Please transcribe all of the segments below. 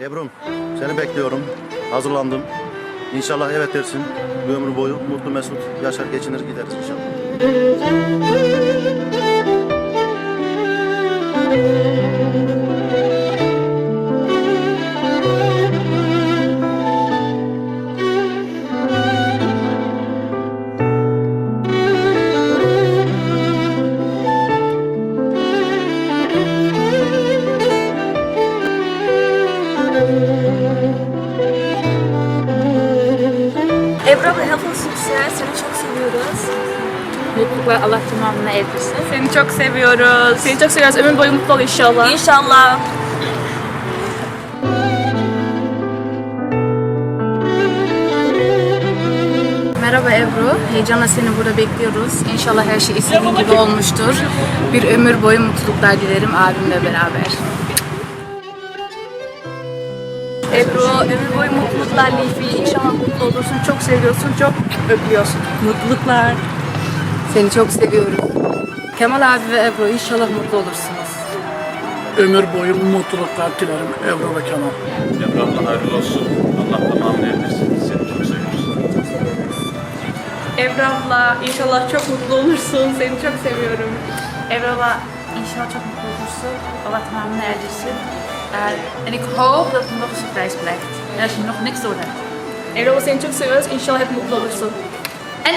Ebru'm seni bekliyorum. Hazırlandım. İnşallah evet dersin. Bir ömür boyu mutlu mesut yaşar geçinir gideriz inşallah. Mutluluklar Allah tamamına erdirsin. Seni çok seviyoruz. Seni çok seviyoruz. Ömür boyu mutlu ol inşallah. İnşallah. Merhaba Ebru. Heyecanla seni burada bekliyoruz. İnşallah her şey istediğin gibi olmuştur. Bir ömür boyu mutluluklar dilerim abimle beraber. Ebru ömür boyu mutluluklar Lifi. İnşallah mutlu olursun. Çok seviyorsun. Çok öpüyorsun. Mutluluklar. Seni çok seviyorum. Kemal abi ve Ebru inşallah mutlu olursunuz. Ömür boyu mutluluklar dilerim Ebru ve Kemal. Emrah'la hayırlı olsun. Allah tamamını erdirsin. Seni çok seviyoruz. Ebru abla inşallah çok mutlu olursun. Seni çok seviyorum. Ebru abla inşallah çok mutlu olursun. Allah tamamına erdirsin. en ik hoop dat het nog een surprise blijft. En als je nog niks door hebt. Ebru abla seni çok seviyoruz. İnşallah hep mutlu olursun. En.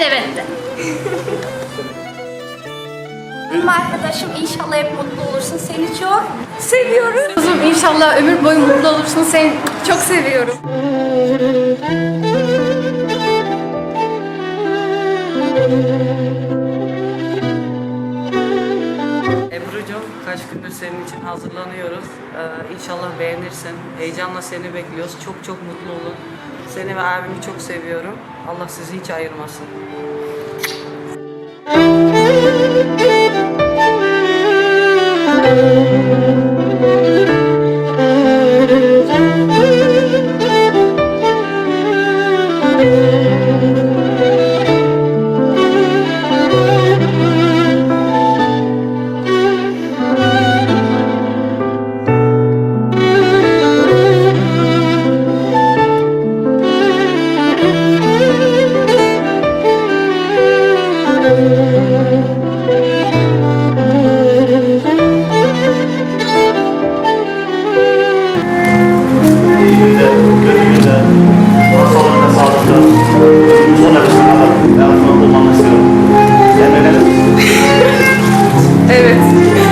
Benim arkadaşım inşallah hep mutlu olursun. Seni çok seviyorum. Kızım inşallah ömür boyu mutlu olursun. Seni çok seviyorum. Ebru'cum kaç gündür senin için hazırlanıyoruz. Ee, inşallah beğenirsin. Heyecanla seni bekliyoruz. Çok çok mutlu olun. Seni ve abimi çok seviyorum. Allah sizi hiç ayırmasın. Yeah.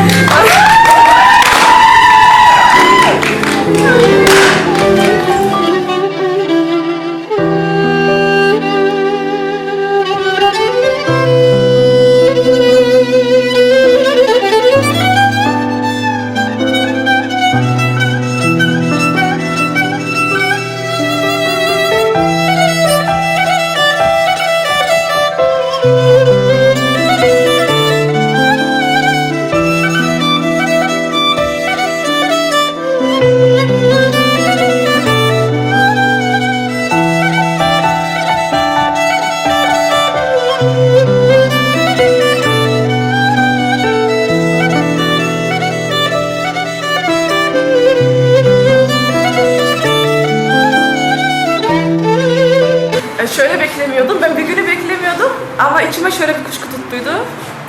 Şöyle beklemiyordum. Ben bir günü beklemiyordum. Ama içime şöyle bir kuşku tuttuydu.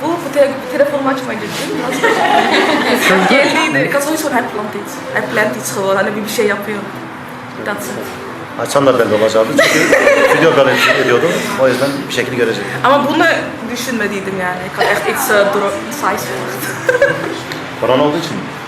Bu, bu te telefonumu açmayı dedim. Geldiydi. Ik had sowieso hij plant iets. Hij plant iets gewoon. Hani bir bir şey yapıyor. İs het. Açan da belli olacaktı çünkü video böyle ediyordum. O yüzden bir şekilde görecek. Ama bunu düşünmediydim yani. Ik had echt iets uh, size verwacht. Korona olduğu için mi?